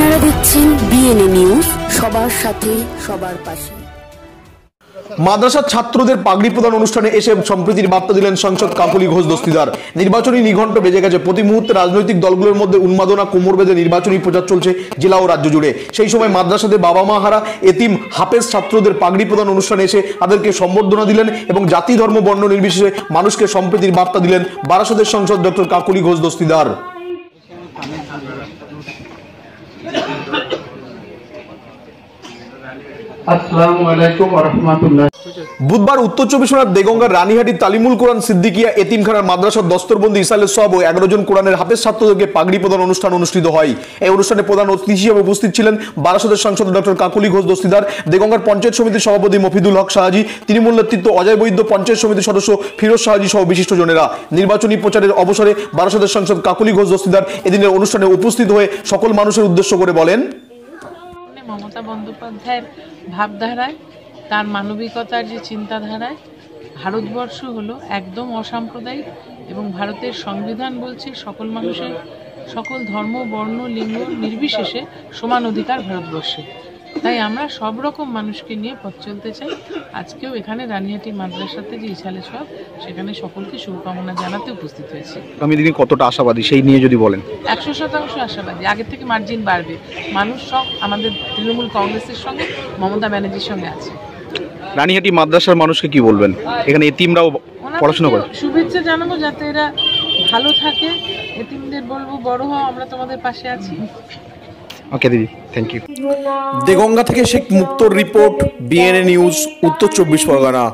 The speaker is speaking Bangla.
দেখছেন বিএনএ নিউজ সবার সাথে, সবার পাশে। মাদ্রাসার ছাত্রদের পাগড়ি প্রদান অনুষ্ঠানে এসে সম্প্রীতির বার্তা দিলেন সাংসদ কাকুলি ঘোষ দস্তিদার। নির্বাচনী নিঘণ্ট বেজে গেছে। প্রতি মুহূর্তে রাজনৈতিক দলগুলোর মধ্যে উন্মাদনা, কোমর বেঁধে নির্বাচনী প্রচার চলছে জেলা ও রাজ্য জুড়ে। সেই সময় মাদ্রাসাতে বাবা মা হারা এতিম, হাফেজ ছাত্রদের পাগড়ি প্রদান অনুষ্ঠানে এসে তাদেরকে সম্বর্ধনা দিলেন এবং জাতি, ধর্ম, বর্ণ নির্বিশেষে মানুষকে সম্প্রীতির বার্তা দিলেন বারাসতের সাংসদ ডক্টর কাকুলি ঘোষ দস্তিদার। ハハハハ! বুধবার উত্তর চব্বিশ পরগনার দেগঙ্গার রানীহাটির তালিমুল কোরআন সিদ্দিকিয়া এতিমখানার মাদ্রাসার দস্তরবন্দি ইসালের সব ও এগারো জন কোরআনের হাফেজ ছাত্রদেরকে পাগড়ি প্রদান অনুষ্ঠান অনুষ্ঠিত হয়। এই অনুষ্ঠানে প্রধান অতিথি হিসেবে উপস্থিত ছিলেন বারাসতের সাংসদ ডক্টর কাকুলি ঘোষ দস্তিদার, দেগঙ্গার পঞ্চায়েত সমিতির সভাপতি মফিদুল হক শাহাজি, তৃণমূল নেতৃত্ব অজয় বৈদ্য, পঞ্চায়েত সমিতির সদস্য ফিরোজ শাহাজি সহ বিশিষ্টজনেরা নির্বাচনী প্রচারের অবসরে বারাসতের সাংসদ কাকুলি ঘোষ দস্তিদার এদিনের অনুষ্ঠানে উপস্থিত হয়ে সকল মানুষের উদ্দেশ্য করে বলেন মমতা বন্দ্যোপাধ্যায়ের ভাবধারায়, তার মানবিকতার যে চিন্তাধারায়, ভারতবর্ষ হলো একদম অসাম্প্রদায়িক এবং ভারতের সংবিধান বলছে সকল মানুষের, সকল ধর্ম, বর্ণ, লিঙ্গ নির্বিশেষে সমান অধিকার ভারতবর্ষে। তাই আমরা সব রকম মানুষকে নিয়ে পথ চলতে চাই। আজকেও এখানে রানিহাটি মাদ্রাসাতে যে ইছালে সব সেখানে সকলকে শুভকামনা জানাতে উপস্থিত হয়েছি। আগামী দিনে কতটা আশাবাদী? সেই নিয়ে যদি বলেন। একশো শতাংশ আশাবাদী। আগের থেকে মার্জিন বাড়বে। মানুষ সব আমাদের তৃণমূল কংগ্রেসের সঙ্গে মমতা ব্যানার্জির সঙ্গে আছে। রানীহাটি মাদ্রাসার মানুষকে কি বলবেন? এখানে এতিমরাও পড়াশোনা করে। শুভেচ্ছা জানাব যাতে এরা ভালো থাকে। এতিমদের বলব বড় হও আমরা তোমাদের পাশে আছি। ওকে দিদি থ্যাংক ইউ দেগঙ্গা থেকে Sheikh Muktar report BNA news উত্তর চব্বিশ পরগনা।